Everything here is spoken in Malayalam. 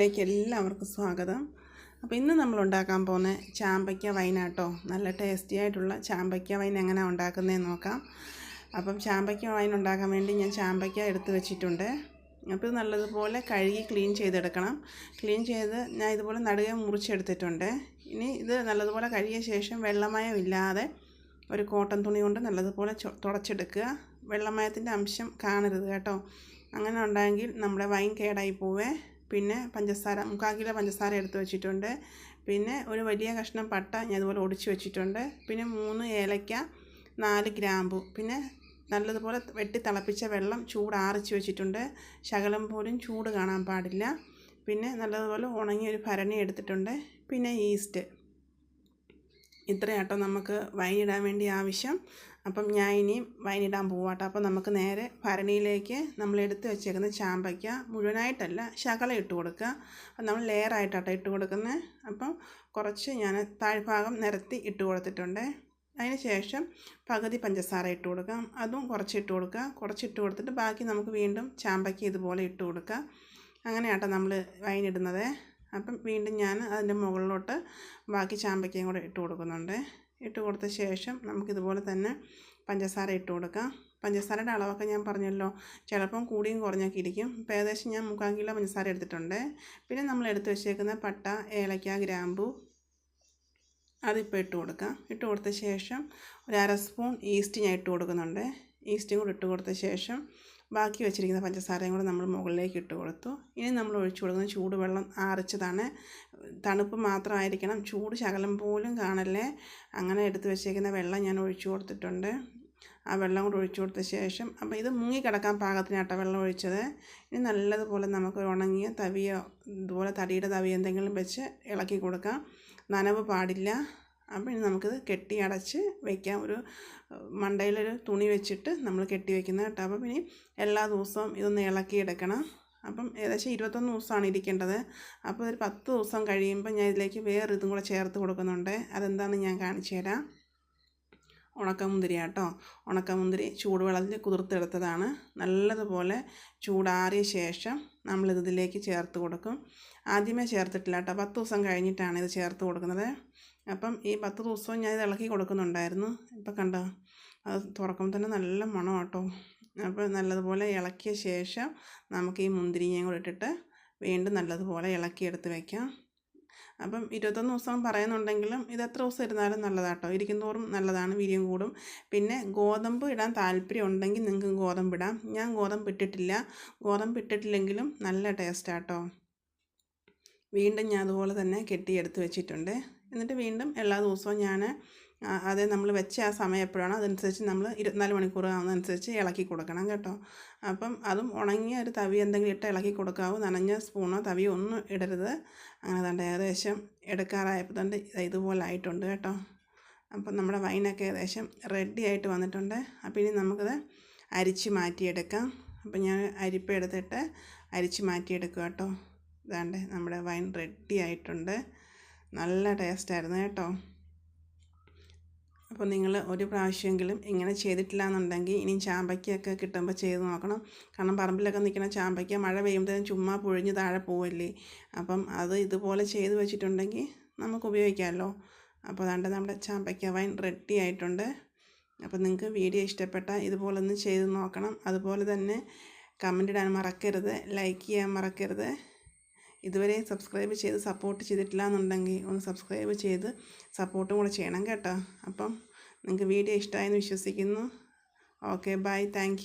ചാനലിലേക്ക് എല്ലാവർക്കും സ്വാഗതം. അപ്പോൾ ഇന്ന് നമ്മൾ ഉണ്ടാക്കാൻ പോകുന്ന ചാമ്പയ്ക്ക വൈനാട്ടോ നല്ല ടേസ്റ്റി ആയിട്ടുള്ള ചാമ്പയ്ക്ക വൈൻ എങ്ങനെ ഉണ്ടാക്കുന്നതെന്ന് നോക്കാം. അപ്പം ചാമ്പയ്ക്ക വൈൻ ഉണ്ടാക്കാൻ വേണ്ടി ഞാൻ ചാമ്പയ്ക്ക എടുത്ത് വെച്ചിട്ടുണ്ട്. അപ്പോൾ നല്ലതുപോലെ കഴുകി ക്ലീൻ ചെയ്തെടുക്കണം. ക്ലീൻ ചെയ്ത് ഞാൻ ഇതുപോലെ നടുകെ മുറിച്ചെടുത്തിട്ടുണ്ട്. ഇനി ഇത് നല്ലതുപോലെ കഴുകിയ ശേഷം വെള്ളമയം ഇല്ലാതെ ഒരു കോട്ടൺ തുണി കൊണ്ട് നല്ലതുപോലെ തുടച്ചെടുക്കുക. വെള്ളമയത്തിന്റെ അംശം കാണരുത് കേട്ടോ. അങ്ങനെ ഉണ്ടെങ്കിൽ നമ്മുടെ വൈൻ കേടായി പോവേ. പിന്നെ പഞ്ചസാര മുക്കാൽ കിലോ പഞ്ചസാര എടുത്ത് വെച്ചിട്ടുണ്ട്. പിന്നെ ഒരു വലിയ കഷ്ണം പട്ട ഞാൻ അതുപോലെ ഒടിച്ച് വെച്ചിട്ടുണ്ട്. പിന്നെ മൂന്ന് ഏലക്ക നാല് ഗ്രാമ്പു. പിന്നെ നല്ലതുപോലെ വെട്ടി തിളപ്പിച്ച വെള്ളം ചൂടാറിച്ച് വെച്ചിട്ടുണ്ട്. ശകലം പോലും ചൂട് കാണാൻ പാടില്ല. പിന്നെ നല്ലതുപോലെ ഉണങ്ങിയ ഒരു ഭരണി എടുത്തിട്ടുണ്ട്. പിന്നെ ഈസ്റ്റ് ഇത്രയാട്ടോ നമുക്ക് വൈനിടാൻ വേണ്ടി ആവശ്യം. അപ്പം ഞാൻ ഇനി വൈനിടാൻ പോവാട്ടോ. അപ്പം നമുക്ക് നേരെ ഭരണിയിലേക്ക് നമ്മൾ എടുത്ത് വെച്ചേക്കുന്ന ചാമ്പയ്ക്ക മുഴുവനായിട്ടല്ല ശകലം ഇട്ട് കൊടുക്കുക. അപ്പം നമ്മൾ ലെയറായിട്ടാട്ടോ ഇട്ട് കൊടുക്കുന്നത്. അപ്പം കുറച്ച് ഞാൻ താഴ്ഭാഗം നിരത്തി ഇട്ട് കൊടുത്തിട്ടുണ്ട്. അതിന് ശേഷം പകുതി പഞ്ചസാര ഇട്ട് കൊടുക്കാം അതും കുറച്ച് ഇട്ട് കൊടുക്കുക. കുറച്ച് ഇട്ട് കൊടുത്തിട്ട് ബാക്കി നമുക്ക് വീണ്ടും ചാമ്പയ്ക്ക ഇതുപോലെ ഇട്ട് കൊടുക്കുക. അങ്ങനെയാട്ടോ നമ്മൾ വൈനിടുന്നത്. അപ്പം വീണ്ടും ഞാൻ അതിന്റെ മുകളിലോട്ട് ബാക്കി ചാമ്പയ്ക്കയും കൂടെ ഇട്ട് കൊടുക്കുന്നുണ്ട്. ഇട്ട് കൊടുത്ത ശേഷം നമുക്കിതുപോലെ തന്നെ പഞ്ചസാര ഇട്ട് കൊടുക്കാം. പഞ്ചസാരയുടെ അളവൊക്കെ ഞാൻ പറഞ്ഞല്ലോ ചിലപ്പം കൂടിയും കുറഞ്ഞൊക്കെ ഇരിക്കും. ഇപ്പോൾ ഏകദേശം ഞാൻ മുക്കാൽ കിലോ പഞ്ചസാര എടുത്തിട്ടുണ്ട്. പിന്നെ നമ്മൾ എടുത്ത് വെച്ചേക്കുന്ന പട്ട ഏലക്ക ഗ്രാമ്പു അതിപ്പോൾ ഇട്ട് കൊടുക്കാം. ഇട്ട് കൊടുത്ത ശേഷം ഒരു അര സ്പൂൺ ഈസ്റ്റ് ഞാൻ ഇട്ട് കൊടുക്കുന്നുണ്ട്. ഈസ്റ്റും കൂടി ഇട്ട് കൊടുത്ത ശേഷം ബാക്കി വെച്ചിരിക്കുന്ന പഞ്ചസാരയും കൂടെ നമ്മൾ മുകളിലേക്ക് ഇട്ട് കൊടുത്തു. ഇനി നമ്മൾ ഒഴിച്ചു കൊടുക്കുന്ന ചൂടുവെള്ളം ആറിച്ചതാണ്. തണുപ്പ് മാത്രമായിരിക്കണം. ചൂട് ശകലം പോലും കാണല്ലേ? അങ്ങനെ എടുത്ത് വെച്ചേക്കുന്ന വെള്ളം ഞാൻ ഒഴിച്ചു കൊടുത്തിട്ടുണ്ട്. ആ വെള്ളം കൂടെ ഒഴിച്ചു കൊടുത്ത ശേഷം അപ്പോൾ ഇത് മുങ്ങി മുങ്ങിക്കിടക്കാൻ പാകത്തിനാട്ടോ വെള്ളം ഒഴിച്ചത്. ഇനി നല്ലതുപോലെ നമുക്ക് ഉണങ്ങിയ തവിയോ ഇതുപോലെ തടിയുടെ തവി എന്തെങ്കിലും വെച്ച് ഇളക്കി കൊടുക്കാം. നനവ് പാടില്ല. അപ്പോൾ ഇനി നമുക്കിത് കെട്ടി അടച്ച് വയ്ക്കാം ഒരു മണ്ടയിലൊരു തുണി വെച്ചിട്ട് നമ്മൾ കെട്ടി വെക്കുന്നത് കേട്ടോ. അപ്പം ഇനി എല്ലാ ദിവസവും ഇതൊന്ന് ഇളക്കി എടുക്കണം. അപ്പം ഏകദേശം ഇരുപത്തൊന്ന് ദിവസമാണ് ഇരിക്കേണ്ടത്. അപ്പോൾ ഒരു പത്ത് ദിവസം കഴിയുമ്പോൾ ഞാൻ ഇതിലേക്ക് വേറെ ഇതും കൂടെ ചേർത്ത് കൊടുക്കുന്നുണ്ട്. അതെന്താണെന്ന് ഞാൻ കാണിച്ചു തരാം. ഉണക്കമുന്തിരി കേട്ടോ. ഉണക്കമുന്തിരി ചൂടുവെള്ളത്തിൽ കുതിർത്തെടുത്തതാണ്. നല്ലതുപോലെ ചൂടാറിയ ശേഷം നമ്മൾ ഇതിലേക്ക് ചേർത്ത് കൊടുക്കും. ആദ്യമേ ചേർത്തിട്ടില്ല കേട്ടോ. പത്ത് ദിവസം കഴിഞ്ഞിട്ടാണ് ഇത് ചേർത്ത് കൊടുക്കുന്നത്. അപ്പം ഈ പത്ത് ദിവസവും ഞാൻ ഇത് ഇളക്കി കൊടുക്കുന്നുണ്ടായിരുന്നു. ഇപ്പം കണ്ടോ അത് തുറക്കുമ്പോൾ തന്നെ നല്ല മണം കേട്ടോ അപ്പോൾ നല്ലതുപോലെ ഇളക്കിയ ശേഷം നമുക്ക് ഈ മുന്തിരിങ്ങയും കൂടെ ഇട്ടിട്ട് വീണ്ടും നല്ലതുപോലെ ഇളക്കിയെടുത്ത് വയ്ക്കാം അപ്പം ഇരുപത്തൊന്ന് ദിവസം പറയുന്നുണ്ടെങ്കിലും ഇത് എത്ര ദിവസം ഇരുന്നാലും നല്ലതാട്ടോ. ഇരിക്കുന്നതോറും നല്ലതാണ് വീര്യം കൂടും. പിന്നെ ഗോതമ്പ് ഇടാൻ താല്പര്യം ഉണ്ടെങ്കിൽ നിങ്ങൾക്ക് ഗോതമ്പ് ഇടാം. ഞാൻ ഗോതമ്പ് ഇട്ടിട്ടില്ല. ഗോതമ്പ് ഇട്ടിട്ടില്ലെങ്കിലും നല്ല ടേസ്റ്റാട്ടോ. വീണ്ടും ഞാൻ അതുപോലെ തന്നെ കെട്ടിയെടുത്ത് വെച്ചിട്ടുണ്ട്. എന്നിട്ട് വീണ്ടും എല്ലാ ദിവസവും ഞാൻ അത് നമ്മൾ വെച്ച ആ സമയം എപ്പോഴാണോ അതനുസരിച്ച് നമ്മൾ ഇരുപത്തിനാല് മണിക്കൂർ ആവുന്നതനുസരിച്ച് ഇളക്കി കൊടുക്കണം കേട്ടോ. അപ്പം അതും ഉണങ്ങിയ ഒരു തവി എന്തെങ്കിലും ഇട്ട് ഇളക്കി കൊടുക്കാവൂ. നനഞ്ഞ സ്പൂണോ തവിയോ ഒന്നും ഇടരുത്. അങ്ങനെ തന്നെ ഏകദേശം എടുക്കാറായപ്പോൾ തന്നെ ഇതുപോലെ ആയിട്ടുണ്ട് കേട്ടോ. അപ്പം നമ്മുടെ വൈനൊക്കെ ഏകദേശം റെഡി ആയിട്ട് വന്നിട്ടുണ്ട്. അപ്പോൾ ഇനി നമുക്കത് അരിച്ച് മാറ്റിയെടുക്കാം. അപ്പം ഞാൻ അരിപ്പ എടുത്തിട്ട് അരിച്ച് മാറ്റിയെടുക്കുക കേട്ടോ. ഇതാണ്ട് നമ്മുടെ വൈൻ റെഡി ആയിട്ടുണ്ട്. നല്ല ടേസ്റ്റായിരുന്നു കേട്ടോ. അപ്പോൾ നിങ്ങൾ ഒരു പ്രാവശ്യമെങ്കിലും ഇങ്ങനെ ചെയ്തിട്ടില്ല എന്നുണ്ടെങ്കിൽ ഇനി ചാമ്പയ്ക്കൊക്കെ കിട്ടുമ്പോൾ ചെയ്ത് നോക്കണം. കാരണം പറമ്പിലൊക്കെ നിൽക്കുന്ന ചാമ്പയ്ക്ക മഴ പെയ്യുമ്പോഴത്തേനും ചുമ്മാ പൊഴിഞ്ഞ് താഴെ പോവല്ലേ. അപ്പം അത് ഇതുപോലെ ചെയ്ത് വെച്ചിട്ടുണ്ടെങ്കിൽ നമുക്ക് ഉപയോഗിക്കാമല്ലോ. അപ്പോൾ അതാണ്ട് നമ്മുടെ ചാമ്പയ്ക്ക വൈൻ റെഡി ആയിട്ടുണ്ട്. അപ്പോൾ നിങ്ങൾക്ക് വീഡിയോ ഇഷ്ടപ്പെട്ടാൽ ഇതുപോലെ ഒന്ന് ചെയ്ത് നോക്കണം. അതുപോലെ തന്നെ കമന്റ് ഇടാൻ മറക്കരുത് ലൈക്ക് ചെയ്യാൻ മറക്കരുത്. ഇതുവരെ സബ്സ്ക്രൈബ് ചെയ്ത് സപ്പോർട്ട് ചെയ്തിട്ടില്ല എന്നുണ്ടെങ്കിൽ ഒന്ന് സബ്സ്ക്രൈബ് ചെയ്ത് സപ്പോർട്ടും കൂടെ ചെയ്യണം കേട്ടോ. അപ്പം നിങ്ങൾക്ക് വീഡിയോ ഇഷ്ടമായെന്ന് വിശ്വസിക്കുന്നു. Okay bye thank